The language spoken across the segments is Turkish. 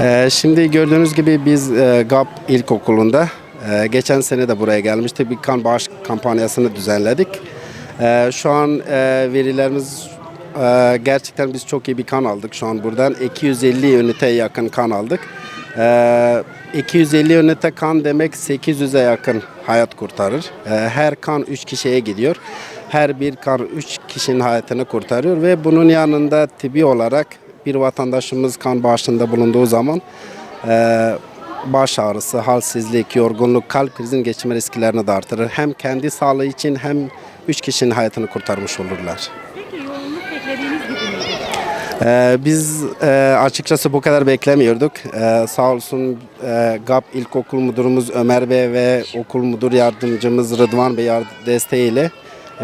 Ee, şimdi gördüğünüz gibi biz e, GAP İlkokulu'nda e, geçen sene de buraya gelmiştik. Bir kan bağış kampanyasını düzenledik. E, şu an e, verilerimiz e, gerçekten biz çok iyi bir kan aldık şu an buradan. 250 üniteye yakın kan aldık. E, 250 ünite kan demek 800'e yakın hayat kurtarır. E, her kan 3 kişiye gidiyor. Her bir kan 3 kişinin hayatını kurtarıyor ve bunun yanında tıbbi olarak bir vatandaşımız kan bağışında bulunduğu zaman e, baş ağrısı, halsizlik, yorgunluk, kalp krizin geçirme risklerini de artırır. Hem kendi sağlığı için hem 3 kişinin hayatını kurtarmış olurlar. Peki yoğunluk beklediğiniz gibi miydi? Ee, biz e, açıkçası bu kadar beklemiyorduk. Ee, sağ olsun e, GAP İlkokul Müdürümüz Ömer Bey ve okul müdür yardımcımız Rıdvan Bey desteğiyle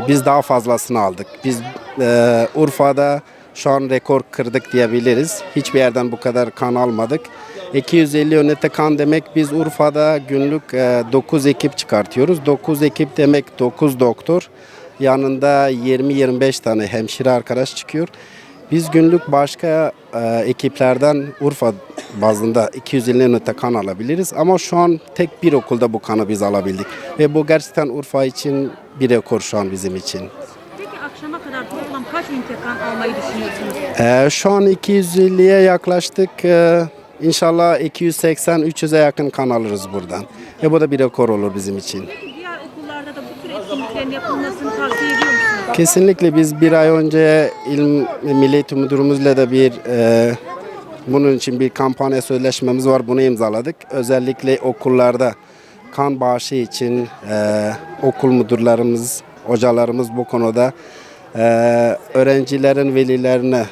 biz daha fazlasını aldık. Biz e, Urfa'da şu an rekor kırdık diyebiliriz. Hiçbir yerden bu kadar kan almadık. 250 ünite kan demek biz Urfa'da günlük 9 ekip çıkartıyoruz. 9 ekip demek 9 doktor. Yanında 20-25 tane hemşire arkadaş çıkıyor. Biz günlük başka e, ekiplerden Urfa bazında 250 ünite kan alabiliriz ama şu an tek bir okulda bu kanı biz alabildik. Ve bu gerçekten Urfa için bir rekor şu an bizim için. Peki akşama kadar toplam kaç ünite kan almayı düşünüyorsunuz? E, şu an 250'ye yaklaştık. E, inşallah 280-300'e yakın kan alırız buradan. Ve bu da bir rekor olur bizim için. Peki diğer okullarda da bu tür etkinliklerin yapılmasını tavsiye ediyor musunuz? Kesinlikle biz bir ay önce İl Milli Eğitim Müdürümüzle de bir e, bunun için bir kampanya sözleşmemiz var. Bunu imzaladık. Özellikle okullarda kan bağışı için e, okul müdürlerimiz, hocalarımız bu konuda e, öğrencilerin velilerine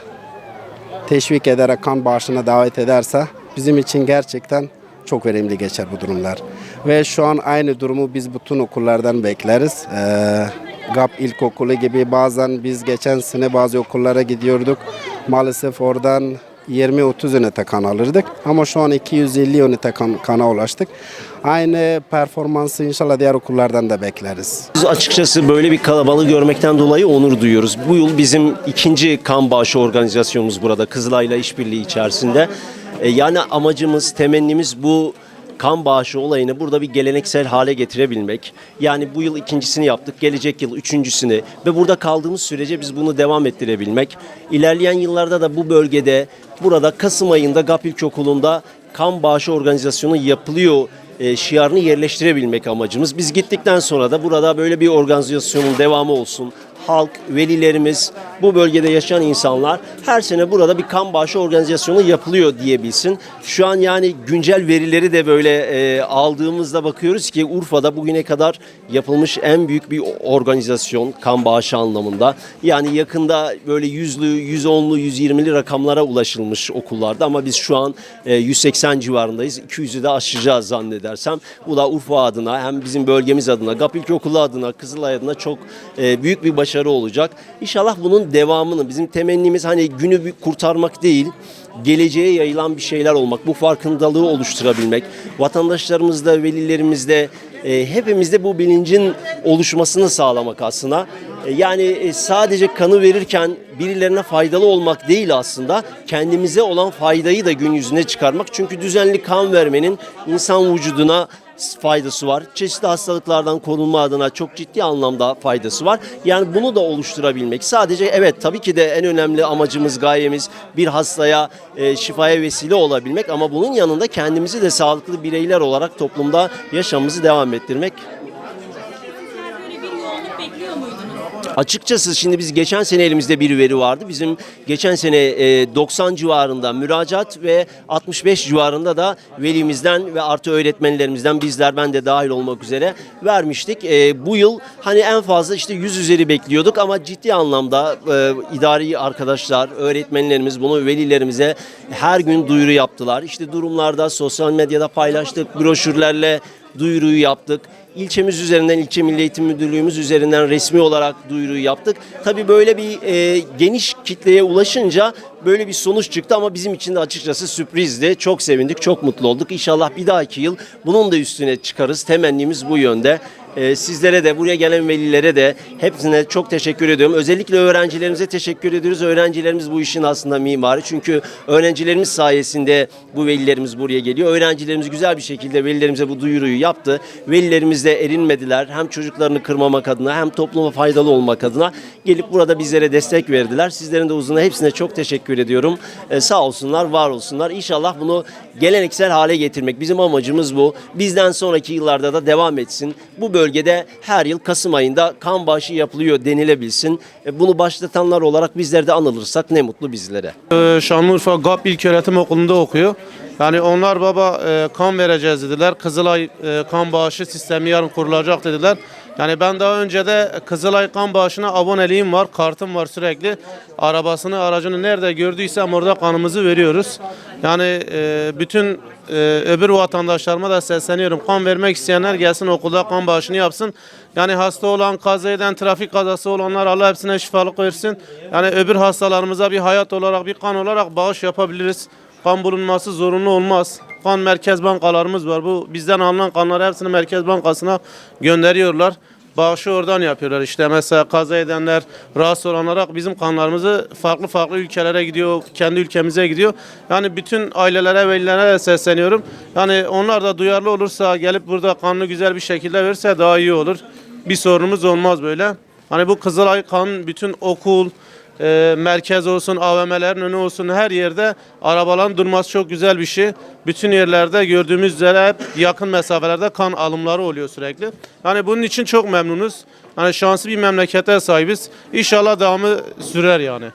teşvik ederek kan bağışına davet ederse bizim için gerçekten çok verimli geçer bu durumlar. Ve şu an aynı durumu biz bütün okullardan bekleriz. Ee, GAP İlkokulu gibi bazen biz geçen sene bazı okullara gidiyorduk. Maalesef oradan 20-30 ünite kan alırdık ama şu an 250 ünite kan, kana ulaştık. Aynı performansı inşallah diğer okullardan da bekleriz. Biz açıkçası böyle bir kalabalığı görmekten dolayı onur duyuyoruz. Bu yıl bizim ikinci kan bağışı organizasyonumuz burada Kızılay'la işbirliği içerisinde. E, Yani amacımız, temennimiz bu kan bağışı olayını burada bir geleneksel hale getirebilmek. Yani bu yıl ikincisini yaptık, gelecek yıl üçüncüsünü ve burada kaldığımız sürece biz bunu devam ettirebilmek. İlerleyen yıllarda da bu bölgede, burada Kasım ayında GAP İlkokulu'nda kan bağışı organizasyonu yapılıyor e, şiarını yerleştirebilmek amacımız. Biz gittikten sonra da burada böyle bir organizasyonun devamı olsun. Halk, velilerimiz, bu bölgede yaşayan insanlar her sene burada bir kan bağışı organizasyonu yapılıyor diyebilsin. Şu an yani güncel verileri de böyle e, aldığımızda bakıyoruz ki Urfa'da bugüne kadar yapılmış en büyük bir organizasyon kan bağışı anlamında. Yani yakında böyle yüzlü, yüz onlu, yüz yirmili rakamlara ulaşılmış okullarda ama biz şu an e, 180 civarındayız. 200'ü de aşacağız zannedersem. Bu da Urfa adına hem bizim bölgemiz adına, GAP İlkokulu adına, Kızılay adına çok e, büyük bir başarı olacak. İnşallah bunun devamını bizim temennimiz hani günü bir kurtarmak değil, geleceğe yayılan bir şeyler olmak, bu farkındalığı oluşturabilmek, vatandaşlarımızda, velilerimizde, e, hepimizde bu bilincin oluşmasını sağlamak aslında. E, yani e, sadece kanı verirken birilerine faydalı olmak değil aslında, kendimize olan faydayı da gün yüzüne çıkarmak. Çünkü düzenli kan vermenin insan vücuduna faydası var. Çeşitli hastalıklardan korunma adına çok ciddi anlamda faydası var. Yani bunu da oluşturabilmek. Sadece evet tabii ki de en önemli amacımız, gayemiz bir hastaya e, şifaya vesile olabilmek ama bunun yanında kendimizi de sağlıklı bireyler olarak toplumda yaşamımızı devam ettirmek Sizler böyle bir yoğunluk bekliyor muydunuz? Açıkçası şimdi biz geçen sene elimizde bir veri vardı. Bizim geçen sene e, 90 civarında müracaat ve 65 civarında da velimizden ve artı öğretmenlerimizden bizler ben de dahil olmak üzere vermiştik. E, bu yıl hani en fazla işte 100 üzeri bekliyorduk ama ciddi anlamda e, idari arkadaşlar, öğretmenlerimiz bunu velilerimize her gün duyuru yaptılar. İşte durumlarda sosyal medyada paylaştık, broşürlerle duyuruyu yaptık. İlçemiz üzerinden, ilçe Milli Eğitim Müdürlüğümüz üzerinden resmi olarak duyuruyu yaptık. Tabii böyle bir e, geniş kitleye ulaşınca böyle bir sonuç çıktı ama bizim için de açıkçası sürprizdi. Çok sevindik, çok mutlu olduk. İnşallah bir dahaki yıl bunun da üstüne çıkarız. Temennimiz bu yönde. Ee, sizlere de buraya gelen velilere de hepsine çok teşekkür ediyorum. Özellikle öğrencilerimize teşekkür ediyoruz. Öğrencilerimiz bu işin aslında mimarı. Çünkü öğrencilerimiz sayesinde bu velilerimiz buraya geliyor. Öğrencilerimiz güzel bir şekilde velilerimize bu duyuruyu yaptı. Velilerimiz de erinmediler. Hem çocuklarını kırmamak adına hem topluma faydalı olmak adına gelip burada bizlere destek verdiler. Sizlerin de uzuna hepsine çok teşekkür ediyorum. Ee, sağ olsunlar, var olsunlar. İnşallah bunu geleneksel hale getirmek. Bizim amacımız bu. Bizden sonraki yıllarda da devam etsin. Bu bölgede her yıl Kasım ayında kan bağışı yapılıyor denilebilsin. E, Bunu başlatanlar olarak bizler de anılırsak ne mutlu bizlere. Ee, Şanlıurfa GAP İlköğretim Okulu'nda okuyor. Yani onlar baba e, kan vereceğiz dediler. Kızılay e, kan bağışı sistemi yarın kurulacak dediler. Yani ben daha önce de Kızılay kan bağışına aboneliğim var, kartım var sürekli. Arabasını, aracını nerede gördüysem orada kanımızı veriyoruz. Yani e, bütün e, öbür vatandaşlarıma da sesleniyorum. Kan vermek isteyenler gelsin okulda kan bağışını yapsın. Yani hasta olan, kaza eden, trafik kazası olanlar Allah hepsine şifalık versin. Yani öbür hastalarımıza bir hayat olarak, bir kan olarak bağış yapabiliriz. Kan bulunması zorunlu olmaz. Kan merkez bankalarımız var. Bu bizden alınan kanları hepsini merkez bankasına gönderiyorlar. Bağışı oradan yapıyorlar. İşte mesela kaza edenler, rahatsız olanlara bizim kanlarımızı farklı farklı ülkelere gidiyor, kendi ülkemize gidiyor. Yani bütün ailelere, velilere sesleniyorum. Yani onlar da duyarlı olursa gelip burada kanını güzel bir şekilde verirse daha iyi olur. Bir sorunumuz olmaz böyle. Hani bu Kızılay kan bütün okul, e, merkez olsun, AVM'lerin önü olsun her yerde arabaların durması çok güzel bir şey. Bütün yerlerde gördüğümüz üzere hep yakın mesafelerde kan alımları oluyor sürekli. Yani bunun için çok memnunuz. Hani şanslı bir memlekete sahibiz. İnşallah devamı sürer yani.